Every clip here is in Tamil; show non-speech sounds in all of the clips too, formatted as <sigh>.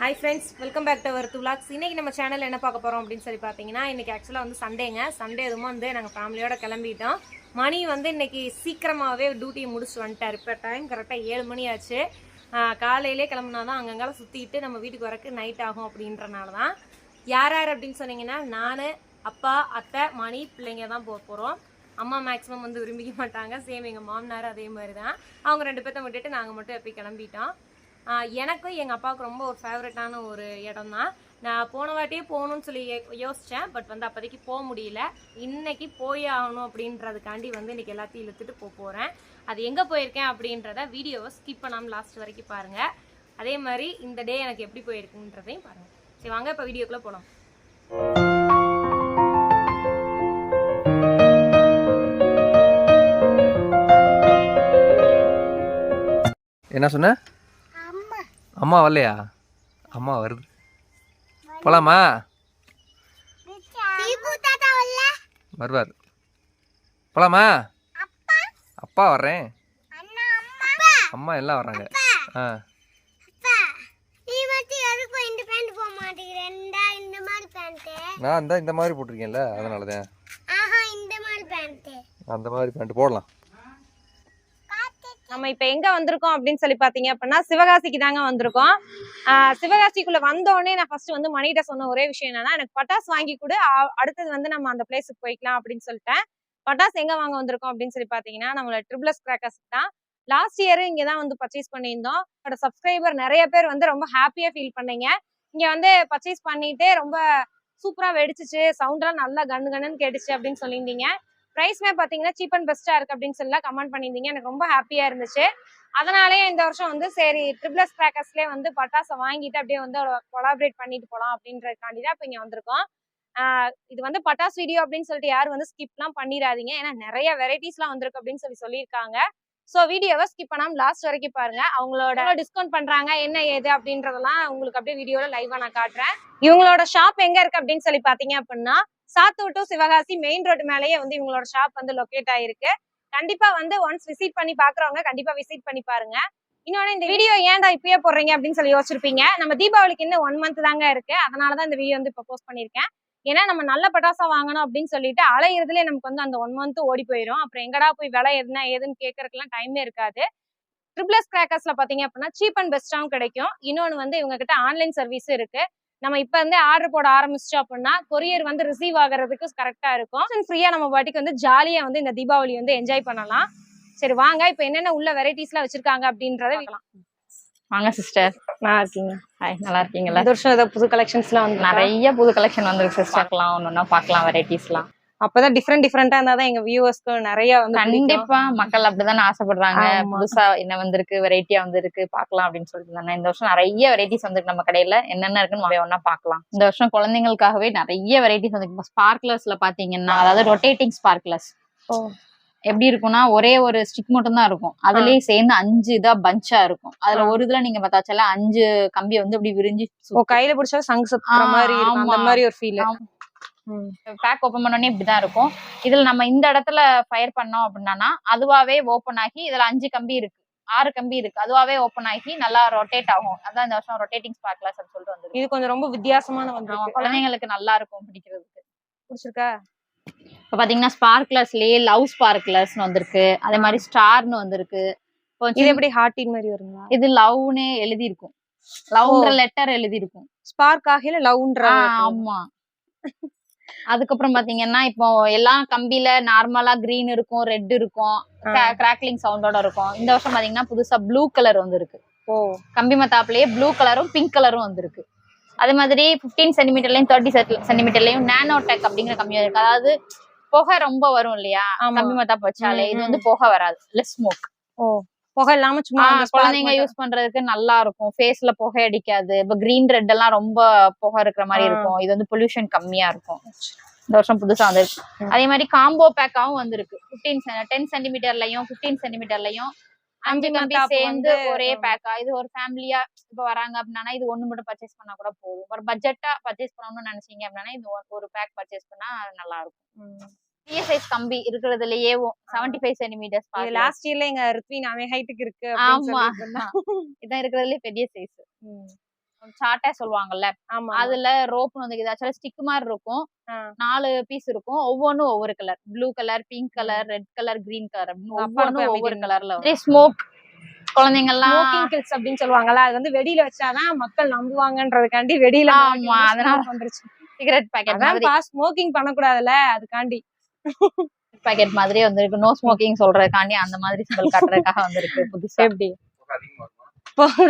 Hi friends welcome back to our துலாக்ஸ் இன்னைக்கு நம்ம சேனல் என்ன பார்க்க போகிறோம் அப்படின்னு சொல்லி பார்த்தீங்கன்னா இன்றைக்கி ஆக்சுவலாக வந்து சண்டேங்க சண்டே எதுவும் வந்து நாங்கள் ஃபேமிலியோட கிளம்பிட்டோம். மணி வந்து இன்றைக்கி சீக்கிரமாகவே டியூட்டியை முடிச்சுட்டு வந்துட்டார். இப்போ டைம் கரெக்டாக ஏழு மணி ஆச்சு. காலையிலே கிளம்புனா தான் அங்கங்கால சுற்றிக்கிட்டு நம்ம வீட்டுக்கு வரக்கு நைட் ஆகும் அப்படின்றனால தான். யார் யார் அப்படின்னு சொன்னீங்கன்னா நான் அப்பா அத்தை மணி பிள்ளைங்க தான் போக போகிறோம் அம்மா மேக்ஸிமம் வந்து விரும்பிக்க மாட்டாங்க. சேம் எங்கள் மாமனார் அதே மாதிரி தான் அவங்க ரெண்டு பேர்த்த விட்டுட்டு நாங்கள் மட்டும் எப்போ கிளம்பிட்டோம். எனக்கும் எங்கள் அப்பாவுக்கு ரொம்ப ஒரு ஃபேவரட்டான ஒரு இடம் தான் நான் போன வாட்டியே போகணும்னு சொல்லி யோ- பட் வந்து அப்போதைக்கு போக முடியல. இன்னைக்கு போய் ஆகணும் அப்படின்றதுக்காண்டி வந்து இன்னைக்கு எல்லாத்தையும் இழுத்துட்டு போக போகிறேன் அது எங்கே போயிருக்கேன் அப்படின்றத வீடியோவை ஸ்கிப் பண்ணாமல் லாஸ்ட் வரைக்கும் பாருங்கள் அதே மாதிரி இந்த டே எனக்கு எப்படி போயிருக்குன்றதையும் பாருங்கள் சரி வாங்க இப்போ வீடியோக்குள்ளே போகலாம் என்ன சொன்ன? அம்மா வரலையா? அம்மா வருது. போலாமா? வருவார். போலாமா? அப்பா வர்றேன். அம்மா எல்லாம் வர்றாங்க. ஆ. நான் இந்த மாதிரி போட்டிருக்கேன்ல அதனால தான் அந்த மாதிரி பேண்ட் போடலாம். நம்ம இப்போ எங்கே வந்திருக்கோம் அப்படின்னு சொல்லி பார்த்தீங்க அப்படின்னா சிவகாசிக்கு தாங்க வந்திருக்கோம் சிவகாசிக்குள்ள வந்தோடனே நான் ஃபர்ஸ்ட் வந்து மணிகிட்ட சொன்ன ஒரே விஷயம் என்னன்னா எனக்கு பட்டாசு வாங்கி கொடு. அடுத்தது வந்து நம்ம அந்த பிளேஸுக்கு போய்க்கலாம் அப்படின்னு சொல்லிட்டேன். பட்டாசு எங்க வாங்க வந்திருக்கோம் அப்படின்னு சொல்லி பார்த்தீங்கன்னா நம்மளோட ட்ரிபிளஸ் கிராக்கர்ஸ் தான். லாஸ்ட் இயர் இங்கே தான் வந்து பர்ச்சேஸ் பண்ணியிருந்தோம். என்னோட சப்ஸ்கிரைபர் நிறைய பேர் வந்து ரொம்ப ஹாப்பியாக ஃபீல் பண்ணீங்க. இங்கே வந்து பர்ச்சேஸ் பண்ணிட்டு ரொம்ப சூப்பராக வெடிச்சிச்சு. சவுண்ட்லாம் நல்லா கன்னு கன்னு கேட்டுச்சு அப்படின்னு சொல்லியிருந்தீங்க. ப்ரைஸ்மே பார்த்தீங்கன்னா சீப் அண்ட் பெஸ்ட்டாக இருக்கு அப்படின்னு சொல்லி கமெண்ட் பண்ணியிருந்தீங்க. எனக்கு ரொம்ப ஹாப்பியாக இருந்துச்சு. அதனாலே இந்த வருஷம் வந்து சரி ட்ரிபிளஸ் கிராக்கர்ஸ்லேயே வந்து பட்டாசை வாங்கிட்டு அப்படியே வந்து கொலாபரேட் பண்ணிட்டு போகலாம் அப்படின்றதுக்காண்டி தான் இப்போ இங்கே வந்திருக்கோம். இது வந்து பட்டாசு வீடியோ அப்படின்னு சொல்லிட்டு யாரும் வந்து ஸ்கிப்லாம் பண்ணிடாதீங்க. ஏன்னா நிறைய வெரைட்டிஸ்லாம் வந்திருக்கு அப்படின்னு சொல்லி சொல்லியிருக்காங்க. ஸோ வீடியோவை ஸ்கிப் பண்ணாம லாஸ்ட் வரைக்கும் பாருங்க. அவங்களோட டிஸ்கவுண்ட் பண்றாங்க என்ன ஏது அப்படின்றதெல்லாம் உங்களுக்கு அப்படியே வீடியோல லைவா நான் காட்டுறேன். இவங்களோட ஷாப் எங்க இருக்கு அப்படின்னு சொல்லி பாத்தீங்க அப்படின்னா Sattur to Sivakasi main road மேலேயே வந்து இவங்களோட ஷாப் வந்து லொக்கேட் ஆயிருக்கு. கண்டிப்பா வந்து ஒன்ஸ் விசிட் பண்ணி பாக்குறவங்க கண்டிப்பா விசிட் பண்ணி பாருங்க. இன்னொன்னு இந்த வீடியோ ஏன்டா இப்பயே போடுறீங்க அப்படின்னு சொல்லி யோசிச்சிருப்பீங்க. நம்ம தீபாவளிக்கு இன்னும் ஒன் மந்த் தாங்க இருக்கு. அதனாலதான் இந்த வீடியோ வந்து இப்போ போஸ்ட் பண்ணிருக்கேன் ஏன்னா நம்ம நல்ல பட்டாசா வாங்கணும் அப்படின்னு சொல்லிட்டு அலையிறதுல நமக்கு வந்து அந்த ஒன் மந்த் ஓடி போயிடும் அப்புறம் எங்கடா போய் விலை எதுனா ஏதுன்னு கேட்கறதுக்குலாம் டைமே இருக்காது. ட்ரிபிளஸ் கிராக்கர்ஸ்ல பாத்தீங்க அப்படின்னா சீப் அண்ட் பெஸ்ட்டாவும் கிடைக்கும். இன்னொன்று வந்து இவங்க கிட்ட ஆன்லைன் சர்வீஸ் இருக்கு. நம்ம இப்ப இருந்தே ஆர்டர் போட ஆரம்பிச்சிட்டோம் அப்படின்னா கொரியர் வந்து ரிசீவ் ஆகுறதுக்கு கரெக்டா இருக்கும். ஃப்ரீயா நம்ம பாட்டிக்கு வந்து ஜாலியா வந்து இந்த தீபாவளி வந்து என்ஜாய் பண்ணலாம். சரி வாங்க இப்ப என்னென்ன உள்ள வெரைட்டிஸ்லாம் வச்சிருக்காங்க அப்படின்றத. வாங்க சிஸ்டர் நல்லா இருக்கீங்க. ஹாய் நல்லா இருக்கீங்களா இந்த வருஷம் ஏதாவது புது கலெக்ஷன்ஸ்லாம் வந்து நிறைய புது கலெக்ஷன் வந்திருக்கு சிஸ்டர் பார்க்கலாம் ஒன்னொன்னா பார்க்கலாம் வெரைட்டிஸ்லாம் அப்பதான் டிஃப்ரெண்ட் டிஃப்ரெண்டா இருந்தா தான் எங்க வியூவர்ஸ்க்கு நிறைய வந்து. கண்டிப்பா. மக்கள் அப்படிதானே ஆசைப்படுறாங்க. புதுசா என்ன வந்திருக்கு வெரைட்டியா வந்திருக்கு பார்க்கலாம் அப்படின்னு சொல்லிட்டு தானே இந்த வருஷம் நிறைய வெரைட்டிஸ் வந்திருக்கு நம்ம கடையில. என்னென்ன இருக்குன்னு நம்ம ஒண்ணா பார்க்கலாம். இந்த வருஷம் குழந்தைங்களுக்காகவே நிறைய வெரைட்டிஸ் வந்திருக்கு. ஸ்பார்க்லர்ஸ்ல பாத்தீங்கன்னா அதாவது ரொட்டேட்டிங் ஸ்பார்க்லர்ஸ். எப்படி இருக்கும்னா ஒரே ஒரு ஸ்டிக் மட்டும் தான் இருக்கும். அதுலயே சேர்ந்து அஞ்சு இதா பஞ்சா இருக்கும். அதுல. ஒரு இதுல நீங்க பார்த்தாச்சால அஞ்சு கம்பி வந்து அப்படி விரிஞ்சு கையில பிடிச்சா சங்கு சுத்துற மாதிரி இருக்கும். அந்த. மாதிரி ஒரு ஃபீல். பேக் ஓபன் பண்ணோடனே இப்படிதான் இருக்கும். இதுல நம்ம இந்த இடத்துல ஃபயர் பண்ணோம் அப்படின்னா அதுவாவே ஓபன் ஆகி இதுல அஞ்சு கம்பி இருக்கு. ஆறு கம்பி இருக்கு. அதுவாவே ஓபன் ஆகி நல்லா ரொட்டேட் ஆகும். அதான் இந்த வருஷம் ரொட்டேட்டிங் ஸ்பார்க்லர்ஸ் அப்படின்னு சொல்லிட்டு வந்து இது கொஞ்சம் ரொம்ப வித்தியாசமான வந்து குழந்தைங்களுக்கு நல்லா இருக்கும் பிடிக்கிறதுக்கு. பிடிச்சிருக்கா? இப்ப பாத்தீங்கன்னா ஸ்பார்க்லர்ஸ்லயே லவ் ஸ்பார்க்லர்ஸ்னு வந்திருக்கு. அதே மாதிரி ஸ்டார்னு வந்திருக்கு. இது எப்படி ஹார்ட்டின் மாதிரி வருங்களா? இது லவ்னு எழுதி இருக்கும் லவ்ன்ற லெட்டர் எழுதி இருக்கும் ஸ்பார்க் ஆகல லவ்ன்ற ஆமா. அதுக்கப்புறம் பாத்தீங்கன்னா இப்போ எல்லா கம்பியில நார்மலா கிரீன் இருக்கும் ரெட் இருக்கும் கிராக்லிங் சவுண்டோட இருக்கும். இந்த வருஷம் பாத்தீங்கன்னா புதுசா ப்ளூ கலர் வந்திருக்கு. ஓ. கம்பி மத்தாப்புலயே ப்ளூ கலரும் பிங்க் கலரும் வந்திருக்கு. அதே மாதிரி 15 சென்டிமீட்டர்லயும் தேர்ட்டி சென்டிமீட்டர்லயும் நானோ டெக் அப்படிங்கிற கம்பி இருக்கு அதாவது புகை ரொம்ப வரும் இல்லையா. கம்பி மத்தாப்பு வச்சாலே இது. வந்து புகை வராது லெஸ் ஸ்மோக் ஓ புகை இல்லாம சும்மா குழந்தைங்க. யூஸ் பண்றதுக்கு நல்லா இருக்கும் ஃபேஸ்ல புகை அடிக்காது இப்ப கிரீன் ரெட் எல்லாம் ரொம்ப புகை இருக்கிற மாதிரி. இருக்கும் இது வந்து பொல்யூஷன் கம்மியா இருக்கும் இந்த வருஷம் புதுசா வந்திருக்கு. அதே மாதிரி காம்போ பேக்காவும் வந்திருக்கு பிப்டீன் டென் சென்டிமீட்டர்லயும் பிப்டீன் சென்டிமீட்டர்லயும் அஞ்சு கம்பி சேர்ந்து ஒரே. பேக்கா இது ஒரு ஃபேமிலியா இப்ப வராங்க அப்படின்னா இது ஒண்ணு மட்டும் பர்ச்சேஸ் பண்ணா கூட போதும் ஒரு பட்ஜெட்டா பர்ச்சேஸ் பண்ணணும்னு நினைச்சீங்க அப்படின்னா இது ஒரு- பேக் பர்ச்சேஸ் பண்ணா நல்லா இருக்கும். பெரிய சைஸ் கம்பி இருக்கிறதுலயே செவன்டி ஃபைவ் சென்டிமீட்டர்ஸ் லாஸ்ட் இயர்ல எங்க ரித்வின் அவன் ஹைட்டுக்கு இருக்கு ஆமா. <laughs> இதான் இருக்கிறதுலயே பெரிய சைஸ். சாட்டை சொல்லுவாங்கல்ல அதுல ரோப் வந்து ஆக்சுவலா ஸ்டிக் மாதிரி இருக்கும். நாலு பீஸ் இருக்கும். ஒவ்வொன்றும் ஒவ்வொரு colour. Blue colour pink colour red colour green colour. ஒவ்வொன்றும் ஒவ்வொரு கலர்ல ஸ்மோக் குழந்தைங்க எல்லாம் கில்ஸ் அப்படின்னு சொல்லுவாங்கல்ல அது வந்து வெடியில வச்சாதான் மக்கள் நம்புவாங்கன்றதுக்காண்டி வெடியில ஆமா, அதனால- வந்துருச்சு. சிகரெட் பாக்கெட் மாதிரி. ஸ்மோக்கிங் பண்ணக்கூடாதுல்ல அதுக்காண்டி. பாக்கெட் மாதிரி வந்திருக்கு. நோ ஸ்மோக்கிங் சொல்றதுக்காண்டி அந்த மாதிரி சிம்பிள் <laughs> காட்டுறதுக்காக வந்திருக்கு புதுசா. எப்படி?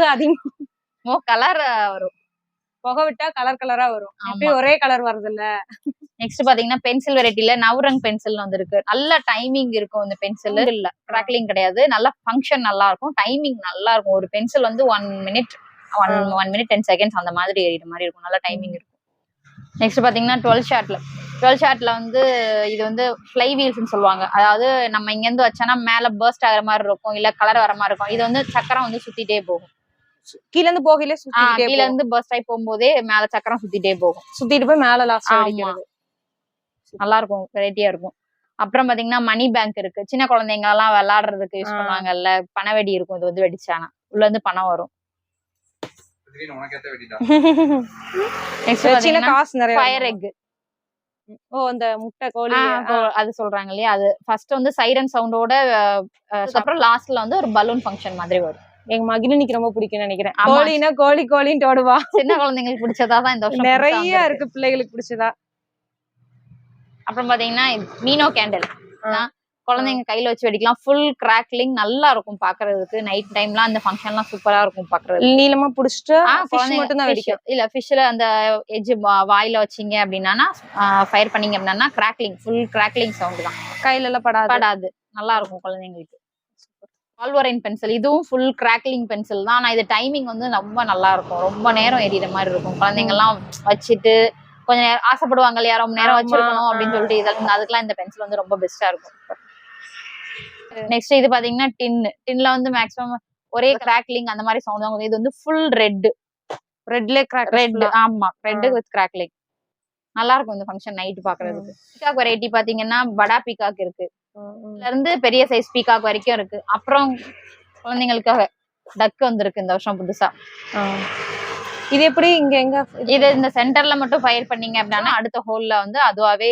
அதிகமா. மோ கலர் வரும். புகை விட்டா கலர் கலரா வரும். எப்பயும் ஒரே கலர் வருது இல்ல நெக்ஸ்ட் பாத்தீங்கன்னா பென்சில் வெரைட்டில நவரங் பென்சில் வந்திருக்கு நல்ல டைமிங் இருக்கும் இந்த பென்சில் இல்ல. கிராக்லிங் கிடையாது. நல்ல ஃபங்க்ஷன் நல்லா இருக்கும். டைமிங் நல்லா இருக்கும். ஒரு பென்சில் வந்து one minute one one minute ten seconds அந்த மாதிரி எறிகிற மாதிரி இருக்கும். நல்ல டைமிங் இருக்கும். நெக்ஸ்ட் பாத்தீங்கன்னா டுவெல் ஷார்ட்ல டுவெல் ஷார்ட்ல வந்து இது வந்து ஃப்ளை வீல்ஸ்னு சொல்லுவாங்க. அதாவது நம்ம இங்க இருந்து வச்சோன்னா மேல பர்ஸ்ட் ஆகிற மாதிரி இருக்கும். இல்ல கலர் வர மாதிரி இருக்கும். இது வந்து சக்கரம் வந்து சுத்திட்டே போகும். கீழ இருந்து போகையில கீழ இருந்து பர்ஸ்ட் ஆகி போகும்போதே மேல சக்கரம் சுத்திட்டே போகும். சுத்திட்டு போய் மேல லாஸ்ட். அடிக்கிறது. நல்லா இருக்கும் வெரைட்டியா இருக்கும். அப்புறம் பாத்தீங்கன்னா மணி பேங்க் இருக்கு. சின்ன குழந்தைங்க எல்லாம் விளையாடுறதுக்கு யூஸ். பண்ணுவாங்கல்ல பணவெடி இருக்கும். இது வந்து வெடிச்சானா? உள்ள இருந்து பணம் வரும். ஃபயர்? எக் <laughs> ஓ அந்த முட்டை கோழி அது சொல்றாங்க இல்லையா? அது ஃபர்ஸ்ட் வந்து சைரன் சவுண்டோட அதுக்கப்புறம் லாஸ்ட்ல வந்து ஒரு பலூன் ஃபங்க்ஷன் மாதிரி வரும். எங்க மகிழினிக்கு ரொம்ப பிடிக்கும்னு நினைக்கிறேன். கோழினா கோழி கோழின்ட்டு ஓடுவா. சின்ன குழந்தைங்களுக்கு பிடிச்சதா இந்த வருஷம் நிறைய. இருக்கு பிள்ளைகளுக்கு பிடிச்சதா. அப்புறம் பாத்தீங்கன்னா மீனோ கேண்டில் குழந்தைங்க கையில வச்சு வெடிக்கலாம். ஃபுல் கிராக்லிங் நல்லா இருக்கும் பாக்குறதுக்கு. நைட் டைம்லாம் அந்த ஃபங்க்ஷன்லாம் சூப்பரா இருக்கும் பாக்குறது நீளமா புடிச்சிட்டு மட்டும் தான். வெடிக்கும். இல்ல ஃபிஷ்ல அந்த எஜ் வாயில வச்சீங்க அப்படின்னா ஃபயர் பண்ணீங்க அப்படின்னா கிராக்லிங் ஃபுல் கிராக்லிங் சவுண்ட் தான். கையில எல்லாம் படாது. படாது. நல்லா இருக்கும் குழந்தைங்களுக்கு. ஆல்வரைன் பென்சில் இதுவும் ஃபுல் கிராக்லிங் பென்சில் தான். ஆனா இது டைமிங் வந்து ரொம்ப நல்லா இருக்கும் ரொம்ப நேரம் எரியற மாதிரி இருக்கும். குழந்தைங்க எல்லாம் வச்சுட்டு கொஞ்சம் நேரம் ஆசைப்படுவாங்க இல்லையா? ரொம்ப நேரம் வச்சிருக்கணும் அப்படின்னு. சொல்லிட்டு இதெல்லாம் அதுக்கெல்லாம் இந்த பென்சில் வந்து ரொம்ப பெஸ்டா இருக்கும். நெக்ஸ்ட் இது பாத்தீங்கன்னா டின் டின்ல வந்து மேக்ஸிமம் ஒரே கிராக்லிங் அந்த மாதிரி சவுண்ட் தான். இது வந்து ஃபுல் ரெட் ரெட்ல கிராக் ரெட் ஆமா. ரெட் வித் கிராக்லிங் நல்லா இருக்கும் இந்த ஃபங்க்ஷன் நைட் பாக்குறதுக்கு. பீகாக் வெரைட்டி பாத்தீங்கன்னா படா பீகாக் இருக்கு. இருந்து பெரிய சைஸ் பீகாக் வரைக்கும் இருக்கு. அப்புறம் குழந்தைங்களுக்காக டக் வந்திருக்கு இந்த வருஷம் புதுசா. இது எப்படி இங்க எங்க? இது இந்த சென்டர்ல மட்டும் ஃபயர் பண்ணீங்க அப்படின்னா அடுத்த ஹோல்ல வந்து அதுவாவே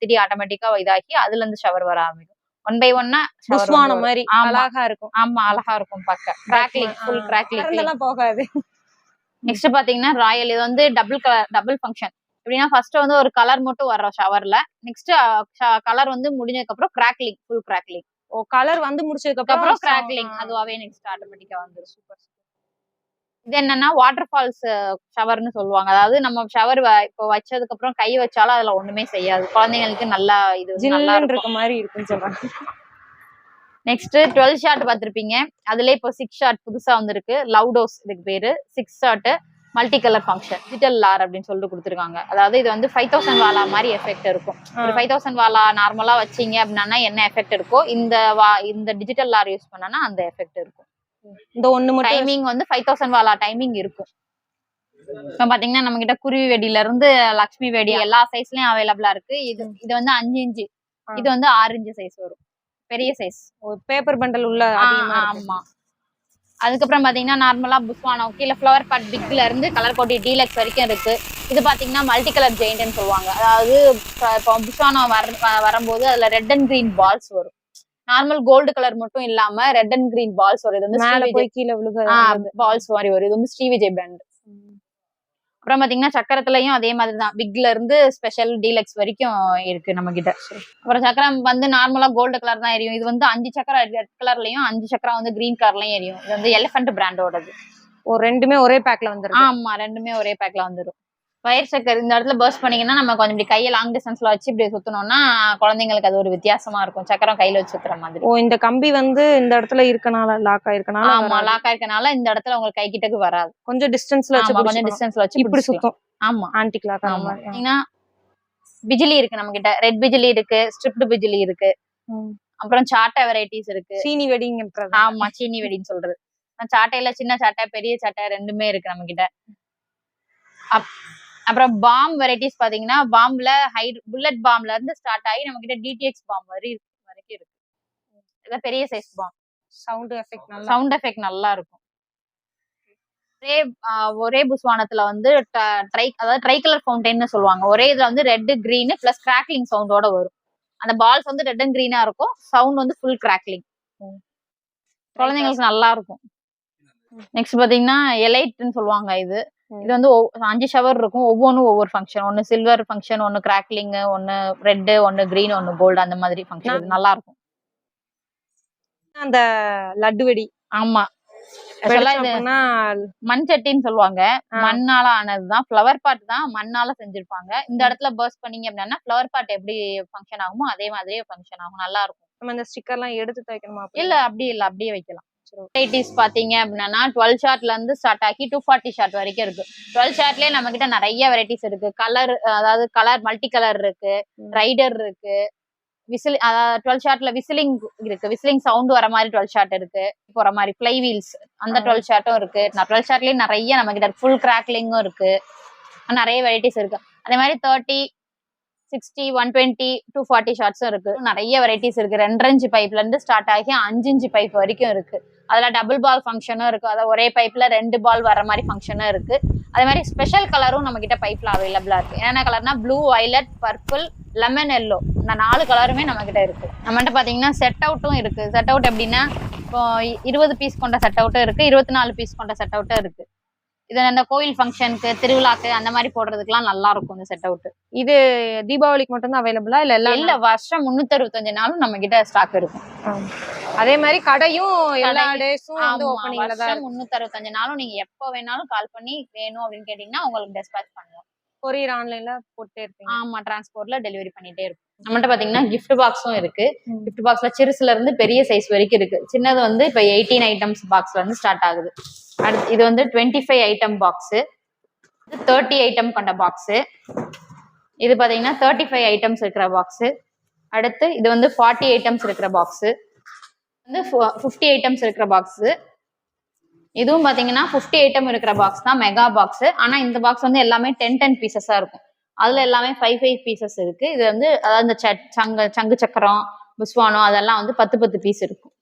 திரி ஆட்டோமேட்டிக்கா இதாகி அதுல இருந்து ஷவர் வர ஆரம்பிக்கும். ஒன் பை ஒன்னா புஸ்வானம் மாதிரி. அழகா இருக்கும். ஆமா அழகா இருக்கும் பார்க்க. கிராக்லிங் ஃபுல் கிராக்லிங் போகாது. நெக்ஸ்ட் பாத்தீங்கன்னா ராயல் இது வந்து டபுள் கலர் டபுள் ஃபங்க்ஷன் எப்படின்னா ஃபர்ஸ்ட் வந்து ஒரு கலர் மட்டும் வர்ற ஷவர்ல நெக்ஸ்ட் கலர் வந்து முடிஞ்சதுக்கு அப்புறம் கிராக்லிங் ஃபுல் கிராக்லிங் ஓ கலர் வந்து முடிச்சதுக்கு அப்புறம் கிராக்லிங் அதுவாவே நெக்ஸ்ட் ஆட்டோமேட்டிக்கா வந்துரும். சூப்பர் இது என்னன்னா வாட்டர் ஃபால்ஸ் ஷவர்னு சொல்லுவாங்க. அதாவது நம்ம ஷவர் இப்போ வச்சதுக்கு அப்புறம் கை வச்சாலும் அதுல ஒண்ணுமே செய்யாது. குழந்தைங்களுக்கு நல்லா இது நல்லா இருக்க மாதிரி இருக்குன்னு சொல்றாங்க. நெக்ஸ்ட் டுவெல் ஷாட் பார்த்திருப்பீங்க. அதுல இப்போ சிக்ஸ் ஷாட் புதுசா வந்திருக்கு. லவுடோஸ் இதுக்கு பேரு. Six shot multi colour function digital லார் அப்படின்னு சொல்லிட்டு கொடுத்துருக்காங்க. அதாவது இது வந்து ஃபைவ் தௌசண்ட் வாலா மாதிரி எஃபெக்ட் இருக்கும். ஒரு ஃபைவ் தௌசண்ட் வாலா நார்மலா வச்சீங்க அப்படின்னா என்ன எஃபெக்ட் இருக்கோ இந்த வா இந்த டிஜிட்டல் லார் யூஸ் பண்ணனா அந்த எஃபெக்ட் இருக்கும். இந்த ஒண்ணு டைமிங் வந்து ஃபைவ் தௌசண்ட் வாலா டைமிங் இருக்கும். இப்போ பாத்தீங்கன்னா நம்ம கிட்ட குருவி வெடியில இருந்து லக்ஷ்மி வெடி எல்லா சைஸ்லயும் அவைலபிளா இருக்கு. இது இது வந்து அஞ்சு இன்ச்சு. இது வந்து ஆறு இன்ச்சு சைஸ் வரும். பெரிய சைஸ் பேப்பர் பண்டல் உள்ள. ஆமா. அதுக்கப்புறம் பாத்தீங்கன்னா நார்மலா புஸ்வானோ கீழே ஃப்ளவர் பாட் பிக்ல இருந்து கலர் கோட்டி டீலக்ஸ் வரைக்கும் இருக்கு. இது பாத்தீங்கன்னா மல்டி கலர் ஜெயின்ட்னு சொல்லுவாங்க. அதாவது இப்ப- புஸ்வானோ வர வரும்போது அதுல ரெட் அண்ட் கிரீன் பால்ஸ் வரும். நார்மல் கோல்டு கலர் மட்டும் இல்லாம ரெட் அண்ட் கிரீன் பால்ஸ் வரும். இது வந்து பால்ஸ் மாதிரி வரும். இது வந்து ஸ்ரீ விஜய் பிராண்ட் அப்புறம் பாத்தீங்கன்னா சக்கரத்துலயும் அதே மாதிரி தான் பிக்ல இருந்து ஸ்பெஷல் டீலக்ஸ் வரைக்கும் இருக்கு நம்ம கிட்ட அப்புறம் சக்கரம் வந்து நார்மலா கோல்டு கலர் தான் எரியும். இது வந்து அஞ்சு சக்கரம் ரெட் கலர்லயும் அஞ்சு சக்கரம் வந்து கிரீன் கலர்லயும் எரியும். இது வந்து எலிஃபென்ட் பிராண்டோடது ஒரு ரெண்டுமே ஒரே பேக்ல வந்துருக்கு ஆமா ரெண்டுமே ஒரே பேக்ல வந்துரும். ஃபயர் சக்கர் இந்த இடத்துல பர்ஸ்ட் பண்ணீங்கன்னா நம்ம கொஞ்சம் இப்படி கையை லாங் டிஸ்டன்ஸ்ல வச்சு இப்படி சுத்தணும்னா குழந்தைங்களுக்கு அது ஒரு வித்தியாசமா இருக்கும். சக்கரம் கையில வச்சு சுத்துற மாதிரி. ஓ இந்த கம்பி வந்து இந்த இடத்துல இருக்கனால லாக் ஆயிருக்கனால ஆமா. லாக் ஆயிருக்கனால இந்த இடத்துல உங்களுக்கு கை கிட்டக்கு வராது. கொஞ்சம் டிஸ்டன்ஸ்ல வச்சு கொஞ்சம். டிஸ்டன்ஸ்ல வச்சு இப்படி. சுத்தம் ஆமா. ஆன்டி கிளாக் ஆமா. பிஜிலி இருக்கு நம்ம கிட்ட ரெட் பிஜிலி இருக்கு ஸ்ட்ரிப்டு பிஜிலி இருக்கு. அப்புறம் சாட்டை வெரைட்டிஸ் இருக்கு. சீனி வெடிங்கன்றது ஆமா சீனி வெடின்னு சொல்றது. சாட்டையில சின்ன சாட்டை பெரிய சாட்டை ரெண்டுமே இருக்கு நம்ம கிட்ட அப்- அப்புறம் பாம் வெரைட்டிஸ் பாத்தீங்கன்னா பாம்ல ஹை புல்லட் பாம்ல இருந்து ஸ்டார்ட் ஆகி நம்ம கிட்ட டிடிஎக்ஸ் பாம் வரை வரைக்கும் இருக்கு. இதான் பெரிய சைஸ் பாம் சவுண்ட் எஃபெக்ட் நல்லா சவுண்ட் எஃபெக்ட் நல்லா இருக்கும். ஒரே ஒரே புஸ்வானத்துல வந்து ட்ரை அதாவது ட்ரை கலர் ஃபவுண்டைன்னு சொல்லுவாங்க. ஒரே இதுல வந்து ரெட் கிரீன் பிளஸ் கிராக்லிங் சவுண்டோட வரும். அந்த பால்ஸ் வந்து ரெட் அண்ட் கிரீனா இருக்கும். சவுண்ட் வந்து ஃபுல் கிராக்லிங் குழந்தைங்களுக்கு நல்லா இருக்கும். நெக்ஸ்ட் பாத்தீங்கன்னா எலைட்னு சொல்லுவாங்க இது. இது வந்து அஞ்சு ஷவர் இருக்கும். ஒவ்வொன்றும் ஒவ்வொரு ஃபங்க்ஷன் ஒன்னு சில்வர் ஃபங்க்ஷன் ஒன்னு கிராக்லிங் ஒன்னு ரெட் ஒன்னு கிரீன் ஒன்னு கோல்டு அந்த மாதிரி ஃபங்க்ஷன் நல்லா இருக்கும் அந்த லட்டு வெடி ஆமா மண் சட்டின்னு சொல்லுவாங்க. மண்ணால ஆனதுதான். ஃப்ளவர் பாட் தான் மண்ணால செஞ்சிருப்பாங்க. இந்த இடத்துல பர்ஸ்ட் பண்ணீங்க அப்படின்னா ஃப்ளவர் பாட் எப்படி ஃபங்க்ஷன் ஆகுமோ அதே மாதிரியே ஃபங்க்ஷன் ஆகும். நல்லா இருக்கும் நம்ம இந்த ஸ்டிக்கர் எல்லாம் எடுத்து அப்படி? இல்ல அப்படி இல்ல. அப்படியே வைக்கலாம். வெரைட்டிஸ் பாத்தீங்க அப்படின்னா டுவெல் ஷார்ட்ல இருந்து ஸ்டார்ட் ஆகி டூ ஃபார்ட்டி ஷார்ட் வரைக்கும் இருக்கு. டுவெல் ஷார்ட்லயே நம்ம கிட்ட நிறைய வெரைட்டிஸ் இருக்கு. கலர் அதாவது கலர் மல்டி கலர் இருக்கு. ரைடர் இருக்கு. விசில் அதாவது டுவெல் ஷார்ட்ல விசிலிங் இருக்கு. விசிலிங் சவுண்ட் வர மாதிரி டுவெல் ஷார்ட் இருக்கு. போற மாதிரி ஃபிளை வீல்ஸ் அந்த. டுவெல் ஷார்ட்டும் இருக்கு. டுவெல் ஷார்ட்லயே நிறைய நம்ம கிட்ட ஃபுல் கிராக்லிங்கும் இருக்கு. நிறைய வெரைட்டிஸ் இருக்கு. அதே மாதிரி thirty sixty one twenty two forty ஷார்ட்ஸும் இருக்கு. நிறைய வெரைட்டிஸ் இருக்கு. ரெண்டரை இன்ச்சு பைப்ல இருந்து ஸ்டார்ட் ஆகி அஞ்சு இன்ச்சு பைப் வரைக்கும் இருக்கு. அதில் டபுள் பால் ஃபங்க்ஷனும் இருக்கு. அதாவது ஒரே பைப்பில் ரெண்டு பால் வர மாதிரி ஃபங்க்ஷனும் இருக்கு. அதே மாதிரி ஸ்பெஷல் கலரும் நம்ம கிட்ட அவைலபிளாக இருக்குது இருக்கு. என்னென்ன கலர்னா blue violet purple lemon yellow இந்த நாலு கலருமே நம்ம கிட்ட இருக்கு. நம்மகிட்ட பார்த்தீங்கன்னா செட் அவுட்டும் இருக்கு. செட் அவுட் எப்படின்னா இப்போ இருபது பீஸ் கொண்ட செட் அவுட்டும் இருக்கு. இருபத்தி நாலு பீஸ் கொண்ட செட் அவுட்டும் இருக்கு. இது இந்த கோயில் ஃபங்க்ஷனுக்கு திருவிழாக்கு அந்த மாதிரி போடுறதுக்குலாம் நல்லா இருக்கும் இந்த செட் அவுட் இது தீபாவளிக்கு மட்டும் தான் அவைலபிளா இல்ல எல்லா இல்ல வருஷம் முன்னூத்தி அறுபத்தஞ்சு நாளும் நம்ம கிட்ட ஸ்டாக் இருக்கும். அதே மாதிரி கடையும் எல்லா டேஸும் வந்து ஆமா, ஓப்பனிங்ல தான் முன்னூத்தி அறுபத்தஞ்சு நாளும் நீங்க எப்ப வேணாலும் கால் பண்ணி வேணும் அப்படின்னு கேட்டீங்கன்னா உங்களுக்கு டிஸ்பேச் பண்ணுவோம். கொரியர் ஆன்லைன்ல போட்டே இருப்பீங்க. ஆமா டிரான்ஸ்போர்ட்ல டெலிவரி பண்ணிட்டே இருக்கும் நம்மகிட்ட பாத்தீங்கன்னா gift பாக்ஸும் இருக்கு. gift பாக்ஸ்ல சிறுசுல இருந்து பெரிய சைஸ் வரைக்கும் இருக்கு. சின்னது வந்து இப்ப எயிட்டீன் ஐட்டம்ஸ் பாக்ஸ்ல இருந்து ஸ்டார்ட் ஆகுது. அடுத்து இது வந்து டுவெண்ட்டி ஃபைவ் ஐட்டம் பாக்ஸ் இது தேர்ட்டி ஐட்டம் கொண்ட பாக்ஸ் இது பாத்தீங்கன்னா தேர்ட்டி ஃபைவ் ஐட்டம்ஸ் இருக்கிற பாக்ஸ் அடுத்து இது வந்து ஃபார்ட்டி ஐட்டம்ஸ் இருக்கிற பாக்ஸ் வந்து ஃபிஃப்டி ஐட்டம்ஸ் இருக்கிற பாக்ஸ் இதுவும் பாத்தீங்கன்னா 50 ஐட்டம் இருக்கிற பாக்ஸ் தான் மெகா பாக்ஸ் ஆனா இந்த பாக்ஸ் வந்து எல்லாமே டென் டென் பீசஸா இருக்கும். அதுல எல்லாமே ஃபைவ் ஃபைவ் பீசஸ் இருக்கு. இது வந்து அதாவது இந்த சட்- சங்கு சங்கு சக்கரம் புஸ்வானம் அதெல்லாம் வந்து பத்து பத்து பீஸ் இருக்கும்.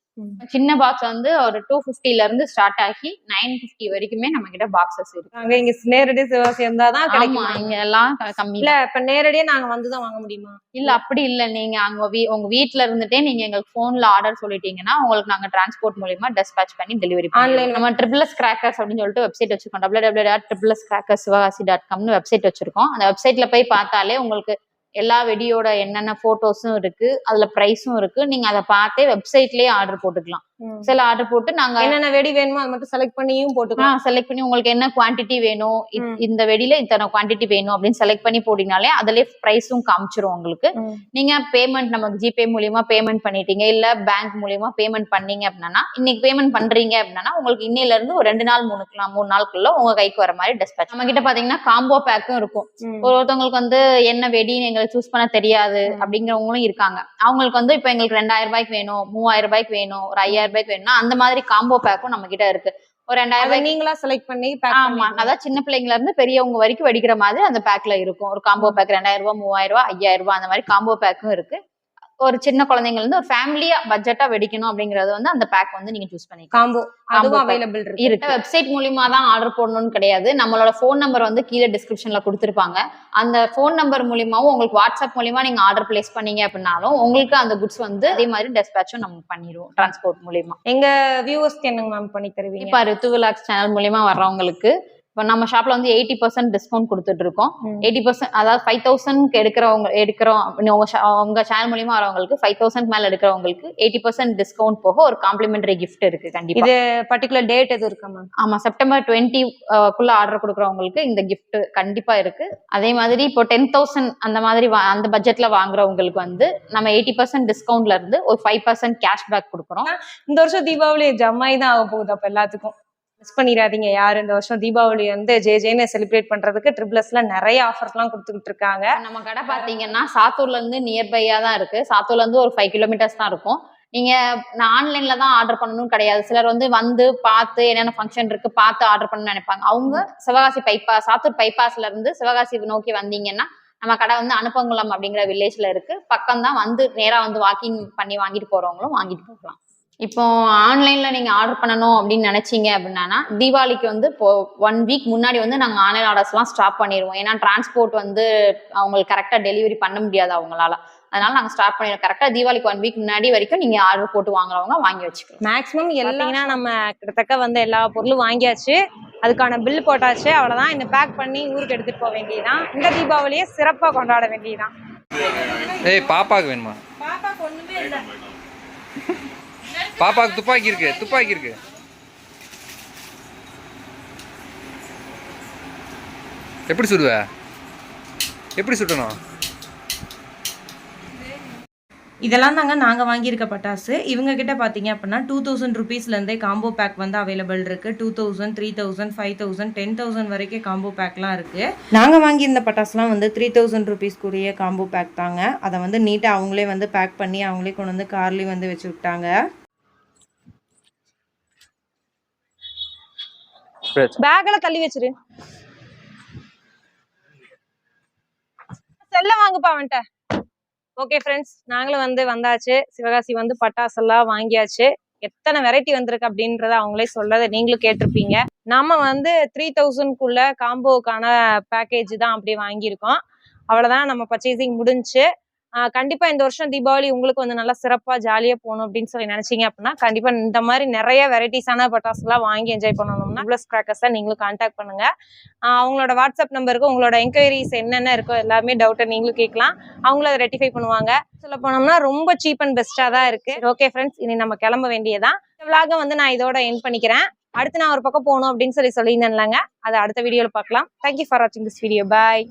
சின்ன பாக்ஸ் வந்து ஒரு டூ ல இருந்து ஸ்டார்ட் ஆகி நைன் ஃபிஃப்டி வரைக்குமே நம்ம கிட்ட பாக்ஸஸ் இருக்கு. அங்க இங்க நேரடி சிவகாசி இருந்தாதான் ஆமா கிடைக்குமா? இங்க எல்லாம் கம்மி இல்ல இப்ப நேரடியா நாங்க வந்துதான் வாங்க முடியுமா? இல்ல அப்படி இல்ல. நீங்க அங்க வீ உங்க வீட்ல இருந்துட்டே நீங்க எங்களுக்கு போன்ல ஆர்டர் சொல்லிட்டீங்கன்னா உங்களுக்கு நாங்க டிரான்ஸ்போர்ட் மூலியமா டிஸ்பேச் பண்ணி டெலிவரி ஆன்லைன் நம்ம ட்ரிபிள் எஸ் கிராக்கர்ஸ் அப்படின்னு சொல்லிட்டு வெப்சைட் வச்சிருக்கோம். W W dot triple S crackers Sivakasi dot காம்னு website வச்சிருக்கோம். அந்த வெப்சைட்ல போய் பார்த்தாலே உங்களுக்கு எல்லா வெடியோட என்னென்ன போட்டோஸும் இருக்கு அதுல பிரைஸும் இருக்கு. நீங்க அதை பார்த்தே வெப்சைட்லயே ஆர்டர் போட்டுக்கலாம். சில ஆர்டர் போட்டு நாங்க என்னென்ன வெடி வேணுமோ அது மட்டும் செலக்ட் பண்ணியும் போட்டுக்கலாம். செலக்ட் பண்ணி உங்களுக்கு என்ன குவாண்டிட்டி வேணும். இந்த வெடியில இத்தனை குவாண்டிட்டி வேணும் அப்படின்னு செலக்ட் பண்ணி போட்டீங்கனாலே அதுலயே பிரைஸும் காமிச்சிரும் உங்களுக்கு. நீங்க பேமெண்ட் நமக்கு ஜிபே மூலியமா பேமெண்ட் பண்ணிட்டீங்க இல்ல பேங்க் மூலியமா பேமெண்ட் பண்ணீங்க அப்படின்னா இன்னைக்கு பேமெண்ட் பண்றீங்க அப்படின்னா உங்களுக்கு இன்னையில இருந்து ஒரு ரெண்டு நாள் மூணு நாள் மூணு நாளுக்குள்ள உங்க கைக்கு வர மாதிரி டிஸ்பேச் நம்ம கிட்ட பாத்தீங்கன்னா காம்போ பேக்கும் இருக்கும். ஒருத்தவங்களுக்கு வந்து என்ன வெடின்னு எங்களுக்கு சூஸ் பண்ண தெரியாது. அப்படிங்கிறவங்களும் இருக்காங்க. அவங்களுக்கு வந்து இப்ப எங்களுக்கு ரெண்டாயிரம் ரூபாய்க்கு வேணும் மூவாயிரம் ரூபாய்க்கு வேணும் ஒரு ஐயாயிரம் ரூபாய்க்கு வேணும்னா அந்த மாதிரி காம்போ பேக்கும் நம்ம கிட்ட இருக்கு. ஒரு ரெண்டாயிரம் ரூபாய்க்கு நீங்களா செலக்ட் பண்ணி ஆமா அதான் சின்ன பிள்ளைங்கள இருந்து பெரியவங்க வரைக்கும் வெடிக்கிற மாதிரி அந்த பேக்ல இருக்கும். ஒரு காம்போ பேக் ரெண்டாயிரம் ரூபாய் மூவாயிரம் ரூபாய் ஐயாயிரம் ரூபாய் அந்த மாதிரி காம்போ பேக்கும் இருக்கு. ஒரு சின்ன குழந்தைங்க இருந்து ஒரு ஃபேமிலியா பட்ஜெட்டா வெடிக்கணும் அப்படிங்கறது வந்து அந்த பேக் வந்து நீங்க சூஸ் பண்ணிக்கலாம் காம்போ அதுவும். அவைலபிள் இருக்கு. இருக்கு. வெப்சைட் மூலியமா தான் ஆர்டர் போடணும்னு கிடையாது. நம்மளோட ஃபோன் நம்பர் வந்து கீழே டிஸ்கிரிப்ஷன்ல கொடுத்துருப்பாங்க. அந்த ஃபோன் நம்பர் மூலியமாவும் உங்களுக்கு வாட்ஸ்அப் மூலியமா நீங்க ஆர்டர் பிளேஸ் பண்ணீங்க அப்படின்னாலும் உங்களுக்கு அந்த குட்ஸ் வந்து அதே மாதிரி டெஸ்பேச்சும் நம்ம பண்ணிடுவோம் டிரான்ஸ்போர்ட் மூலியமா. எங்க வியூவர்ஸ்க்கு என்னங்க மேம் பண்ணி தருவீங்க? இப்ப ரித்துவிலாக்ஸ் சேனல் மூலியமா வர்றவங்களுக்கு இப்போ நம்ம ஷாப்ல வந்து எயிட்டி பர்சன்ட் டிஸ்கவுண்ட் கொடுத்துட்டு இருக்கோம். எயிட்டி பர்சன்ட் அதாவது ஃபைவ் தௌசண்ட்க்கு எடுக்கிறவங்க எடுக்கிறோம். உங்க உங்க சேனல் மூலியமா வரவங்களுக்கு ஃபைவ் தௌசண்ட் மேல எடுக்கிறவங்களுக்கு எயிட்டி பர்சன்ட் டிஸ்கவுண்ட் போக ஒரு காம்ப்ளிமெண்டரி gift இருக்கு கண்டிப்பா. இது பர்டிகுலர் டேட் எதுவும் இருக்கா மேம் ஆமா செப்டம்பர் டுவெண்ட்டி குள்ள ஆர்டர் கொடுக்குறவங்களுக்கு இந்த gift கண்டிப்பா இருக்கு. அதே மாதிரி இப்போ டென் தௌசண்ட் அந்த மாதிரி அந்த பட்ஜெட்ல வாங்குறவங்களுக்கு வந்து நம்ம எயிட்டி பர்சன்ட் டிஸ்கவுண்ட்ல இருந்து ஒரு ஃபைவ் பர்சன்ட் கேஷ்பேக் கொடுக்குறோம். இந்த வருஷம் தீபாவளி ஜம்மாய் தான் ஆக போகுது அப்ப எல்லாத்துக்கும். மிஸ் பண்ணிடாதீங்க யார் இந்த வருஷம் தீபாவளி வந்து ஜே ஜேன்னு செலிப்ரேட் பண்றதுக்கு ட்ரிபிள்ஸ்ல நிறைய ஆஃபர்ஸ் எல்லாம் கொடுத்துக்கிட்டு இருக்காங்க. நம்ம கடை பாத்தீங்கன்னா சாத்தூர்ல இருந்து நியர்பையா தான் இருக்கு. சாத்தூர்ல இருந்து ஒரு ஃபைவ் கிலோமீட்டர்ஸ் தான் இருக்கும். நீங்க நான் ஆன்லைன்ல தான் ஆர்டர் பண்ணணும் கிடையாது. சிலர் வந்து வந்து பார்த்து என்னென்ன ஃபங்க்ஷன் இருக்கு பார்த்து ஆர்டர் பண்ணணும்னு நினைப்பாங்க. அவங்க சிவகாசி பைப்பா சாத்தூர் பைபாஸ்ல இருந்து சிவகாசி நோக்கி வந்தீங்கன்னா நம்ம கடை வந்து அனுப்பங்குளம் அப்படிங்கிற வில்லேஜ்ல இருக்கு. பக்கம் தான் வந்து நேரா வந்து வாக்கிங் பண்ணி வாங்கிட்டு போறவங்களும் வாங்கிட்டு போகலாம். இப்போ ஆன்லைன்ல நீங்க ஆர்டர் பண்ணணும் அப்படின்னு நினைச்சீங்க அப்படின்னா தீபாவளிக்கு வந்து இப்போ ஒன் வீக் முன்னாடி வந்து நாங்க ஆன்லைன் ஆர்டர்ஸ்லாம் ஸ்டாப் பண்ணிடுவோம் ஏன்னா டிரான்ஸ்போர்ட் வந்து அவங்களுக்கு கரெக்டா டெலிவரி பண்ண முடியாது அவங்களால. அதனால நாங்க ஸ்டார்ட் பண்ணிடுவோம் கரெக்டா தீபாவளிக்கு ஒன் வீக் முன்னாடி வரைக்கும் நீங்க ஆர்டர் போட்டு வாங்குறவங்க வாங்கி வச்சுக்கலாம். மேக்ஸிமம் எல்லாம்னா நம்ம கிட்டத்தட்ட வந்து எல்லா பொருளும் வாங்கியாச்சு. அதுக்கான பில் போட்டாச்சு. அவ்வளவுதான். இந்த பேக் பண்ணி ஊருக்கு எடுத்துட்டு போக வேண்டியதுதான். இந்த தீபாவளியை சிறப்பா கொண்டாட வேண்டியதுதான். ஏய் பாப்பாக்கு வேணுமா? பாப்பாக்கு ஒண்ணுமே இல்லை. பாப்பாவுக்கு துப்பாக்கி இருக்கு துப்பாக்கி இருக்கு. எப்படி சுடுவ? எப்படி சுட்டணும்? இதெல்லாம் தாங்க நாங்கள் வாங்கியிருக்க பட்டாசு. இவங்ககிட்ட பார்த்தீங்க அப்படின்னா டூ தௌசண்ட் ருபீஸ்லேருந்தே காம்போ பேக் வந்து அவைலபிள் இருக்குது two thousand three thousand five thousand ten thousand வரைக்கும் காம்போ பேக்லாம் இருக்குது நாங்கள் வாங்கியிருந்த பட்டாசுலாம் வந்து த்ரீ தௌசண்ட் ருபீஸ்க்குரிய காம்போ பேக் தாங்க. அதை வந்து நீட்டாக அவங்களே வந்து பேக் பண்ணி அவங்களே கொண்டு வந்து கார்லேயும் வந்து வச்சு விட்டாங்க. பேக்ல தள்ளி வச்சிரு. செல்ல வாங்குப்பா அவன்கிட்ட. ஓகே ஃப்ரெண்ட்ஸ் நாங்களும் வந்து வந்தாச்சு. சிவகாசி வந்து பட்டாசெல்லாம் வாங்கியாச்சு. எத்தனை வெரைட்டி வந்திருக்கு அப்படின்றத அவங்களே சொல்றதை நீங்களும் கேட்டிருப்பீங்க. நம்ம வந்து த்ரீ தௌசண்ட்குள்ள காம்போக்கான பேக்கேஜ் தான் அப்படியே வாங்கியிருக்கோம். அவ்வளவுதான் நம்ம பர்ச்சேசிங் முடிஞ்சு. கண்டிப்பா இந்த வருஷம் தீபாவளி உங்களுக்கு வந்து நல்லா சிறப்பா ஜாலியா போகணும் அப்படின்னு சொல்லி நினைச்சீங்க அப்படின்னா கண்டிப்பா இந்த மாதிரி நிறைய வெரைட்டிஸான பட்டாசுலாம் வாங்கி என்ஜாய் பண்ணணும்னா ப்ளஸ் கிராக்கர்ஸை நீங்களும் கான்டாக்ட் பண்ணுங்க. அவங்களோட வாட்ஸ்அப் நம்பருக்கு உங்களோட என்கொயரிஸ் என்னென்ன இருக்கோ எல்லாமே டவுட்டை நீங்களும் கேட்கலாம். அவங்களும் அதை ரெட்டிஃபை பண்ணுவாங்க. சொல்ல போனோம்னா ரொம்ப சீப் அண்ட் பெஸ்ட்டாக தான் இருக்கு. ஓகே ஃப்ரெண்ட்ஸ் இனி நம்ம கிளம்ப வேண்டியதான் இந்த விளாக வந்து நான் இதோட என் பண்ணிக்கிறேன். அடுத்து நான் ஒரு பக்கம் போகணும் அப்படின்னு சொல்லி சொல்லியிருந்தேன்லங்க. அதை அடுத்த வீடியோவில் பார்க்கலாம். தேங்க்யூ ஃபார் வாட்சிங் திஸ் வீடியோ பாய்